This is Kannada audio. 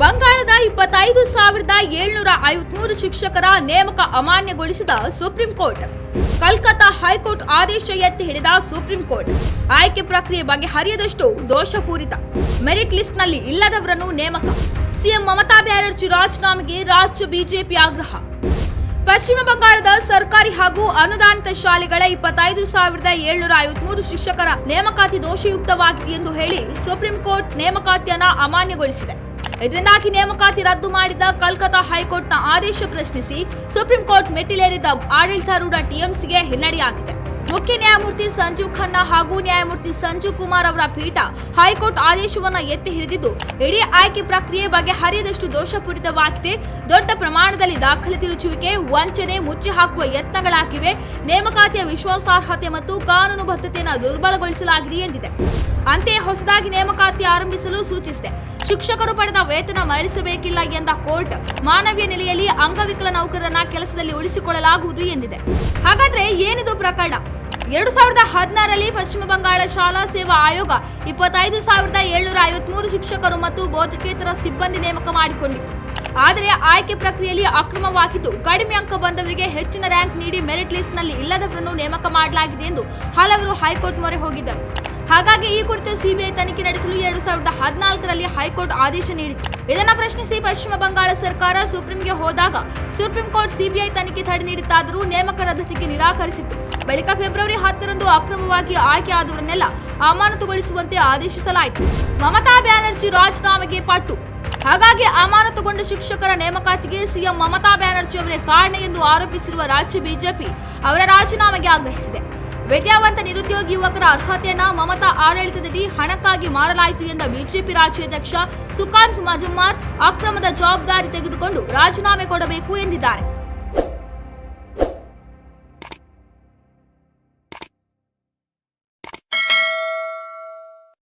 ಬಂಗಾಳದ ಇಪ್ಪತ್ತೈದು ಸಾವಿರದ ಏಳ್ನೂರ ಐವತ್ಮೂರು ಶಿಕ್ಷಕರ ನೇಮಕ ಅಮಾನ್ಯಗೊಳಿಸಿದ supreme court. Calcutta high court ಆದೇಶ ಎತ್ತಿ ಹಿಡಿದ ಸುಪ್ರೀಂ ಕೋರ್ಟ್. ಆಯ್ಕೆ ಪ್ರಕ್ರಿಯೆ ಬಗ್ಗೆ ಹರಿಯದಷ್ಟು ದೋಷಪೂರಿತ. ಮೆರಿಟ್ ಲಿಸ್ಟ್ನಲ್ಲಿ ಇಲ್ಲದವರನ್ನು ನೇಮಕ. ಸಿಎಂ ಮಮತಾ ಬ್ಯಾನರ್ಜಿ ರಾಜೀನಾಮೆಗೆ ರಾಜ್ಯ ಬಿಜೆಪಿ ಆಗ್ರಹ. ಪಶ್ಚಿಮ ಬಂಗಾಳದ ಸರ್ಕಾರಿ ಹಾಗೂ ಅನುದಾನಿತ ಶಾಲೆಗಳ ಇಪ್ಪತ್ತೈದು ಸಾವಿರದ ಏಳ್ನೂರ ಐವತ್ಮೂರು ಶಿಕ್ಷಕರ ನೇಮಕಾತಿ ದೋಷಯುಕ್ತವಾಗಿದೆ ಎಂದು ಹೇಳಿ ಸುಪ್ರೀಂ ಕೋರ್ಟ್ ನೇಮಕಾತಿಯನ್ನ ಅಮಾನ್ಯಗೊಳಿಸಿದೆ. ಇದರಿಂದಾಗಿ ನೇಮಕಾತಿ ರದ್ದು ಮಾಡಿದ ಕಲ್ಕತ್ತಾ ಹೈಕೋರ್ಟ್ನ ಆದೇಶ ಪ್ರಶ್ನಿಸಿ ಸುಪ್ರೀಂ ಕೋರ್ಟ್ ಮೆಟ್ಟಿಲೇರಿದ ಆಡಳಿತಾರೂಢ ಟಿಎಂಸಿಗೆ ಹಿನ್ನಡೆಯಾಗಿದೆ. ಮುಖ್ಯ ನ್ಯಾಯಮೂರ್ತಿ ಸಂಜೀವ್ ಖನ್ನಾ ಹಾಗೂ ನ್ಯಾಯಮೂರ್ತಿ ಸಂಜೀವ್ ಕುಮಾರ್ ಅವರ ಪೀಠ ಹೈಕೋರ್ಟ್ ಆದೇಶವನ್ನು ಎತ್ತಿ ಹಿಡಿದಿದ್ದು, ಇಡೀ ಆಯ್ಕೆ ಪ್ರಕ್ರಿಯೆ ಬಗ್ಗೆ ಹರಿಯದಷ್ಟು ದೋಷಪೂರಿತವಾಗಿದೆ. ದೊಡ್ಡ ಪ್ರಮಾಣದಲ್ಲಿ ದಾಖಲೆ ತಿರುಚುವಿಕೆ, ವಂಚನೆ, ಮುಚ್ಚಿ ಹಾಕುವ ಯತ್ನಗಳಾಗಿವೆ. ನೇಮಕಾತಿಯ ವಿಶ್ವಾಸಾರ್ಹತೆ ಮತ್ತು ಕಾನೂನು ಬದ್ಧತೆಯನ್ನು ದುರ್ಬಲಗೊಳಿಸಲಾಗಿದೆ ಎಂದಿದೆ. ಅಂತೆಯೇ ಹೊಸದಾಗಿ ನೇಮಕಾತಿ ಆರಂಭಿಸಲು ಸೂಚಿಸಿದೆ. ಶಿಕ್ಷಕರು ಪಡೆದ ವೇತನ ಮರಳಿಸಬೇಕಿಲ್ಲ ಎಂದ ಕೋರ್ಟ್, ಮಾನವೀಯ ನೆಲೆಯಲ್ಲಿ ಅಂಗವಿಕಲ ನೌಕರರನ್ನ ಕೆಲಸದಲ್ಲಿ ಉಳಿಸಿಕೊಳ್ಳಲಾಗುವುದು ಎಂದಿದೆ. ಹಾಗಾದ್ರೆ ಏನಿದು ಪ್ರಕರಣ? ಎರಡು ಸಾವಿರದ ಹದಿನಾರರಲ್ಲಿ ಪಶ್ಚಿಮ ಬಂಗಾಳ ಶಾಲಾ ಸೇವಾ ಆಯೋಗ ಇಪ್ಪತ್ತೈದು ಸಾವಿರದ ಏಳ್ನೂರ ಐವತ್ಮೂರು ಶಿಕ್ಷಕರು ಮತ್ತು ಬೋಧಕೇತರ ಸಿಬ್ಬಂದಿ ನೇಮಕ ಮಾಡಿಕೊಂಡಿತ್ತು. ಆದರೆ ಆಯ್ಕೆ ಪ್ರಕ್ರಿಯೆಯಲ್ಲಿ ಅಕ್ರಮವಾಗಿದ್ದು, ಕಡಿಮೆ ಅಂಕ ಬಂದವರಿಗೆ ಹೆಚ್ಚಿನ ರ್ಯಾಂಕ್ ನೀಡಿ ಮೆರಿಟ್ ಲಿಸ್ಟ್ನಲ್ಲಿ ಇಲ್ಲದವರನ್ನು ನೇಮಕ ಮಾಡಲಾಗಿದೆ ಎಂದು ಹಲವರು ಹೈಕೋರ್ಟ್ ಮೊರೆ ಹೋಗಿದ್ದರು. ಹಾಗಾಗಿ ಈ ಕುರಿತು ಸಿಬಿಐ ತನಿಖೆ ನಡೆಸಲು ಎರಡು ಸಾವಿರದ ಹದಿನಾಲ್ಕರಲ್ಲಿ ಹೈಕೋರ್ಟ್ ಆದೇಶ ನೀಡಿತು ಇದನ್ನು ಪ್ರಶ್ನಿಸಿ ಪಶ್ಚಿಮ ಬಂಗಾಳ ಸರ್ಕಾರ ಸುಪ್ರೀಂಗೆ ಹೋದಾಗ ಸುಪ್ರೀಂ ಕೋರ್ಟ್ ಸಿಬಿಐ ತನಿಖೆ ತಡೆ ನೀಡಿತ್ತಾದರೂ ನೇಮಕ ರದ್ದತಿಗೆ ನಿರಾಕರಿಸಿತ್ತು. ಬಳಿಕ ಫೆಬ್ರವರಿ ಹತ್ತರಂದು ಅಕ್ರಮವಾಗಿ ಆಯ್ಕೆ ಆದವರನ್ನೆಲ್ಲ ಅಮಾನತುಗೊಳಿಸುವಂತೆ ಆದೇಶಿಸಲಾಯಿತು. ಮಮತಾ ಬ್ಯಾನರ್ಜಿ ರಾಜೀನಾಮೆಗೆ ಪಟ್ಟು. ಹಾಗಾಗಿ ಅಮಾನತುಗೊಂಡ ಶಿಕ್ಷಕರ ನೇಮಕಾತಿಗೆ ಸಿಎಂ ಮಮತಾ ಬ್ಯಾನರ್ಜಿ ಅವರೇ ಕಾರಣ ಎಂದು ಆರೋಪಿಸಿರುವ ರಾಜ್ಯ ಬಿಜೆಪಿ ಅವರ ರಾಜೀನಾಮೆಗೆ ಆಗ್ರಹಿಸಿದೆ. ವಿದ್ಯಾವಂತ ನಿರುದ್ಯೋಗಿ ಯುವಕರ ಅರ್ಹತೆಯನ್ನ ಮಮತಾ ಆಡಳಿತದಲ್ಲಿ ಹಣಕ್ಕಾಗಿ ಮಾರಲಾಯಿತು ಎಂದ ಬಿಜೆಪಿ ರಾಜ್ಯಾಧ್ಯಕ್ಷ ಸುಕಾಂತ್ ಮಜುಮ್ಮಾರ್ ಅಕ್ರಮದ ಜವಾಬ್ದಾರಿ ತೆಗೆದುಕೊಂಡು ರಾಜೀನಾಮೆ ಕೊಡಬೇಕು ಎಂದಿದ್ದಾರೆ.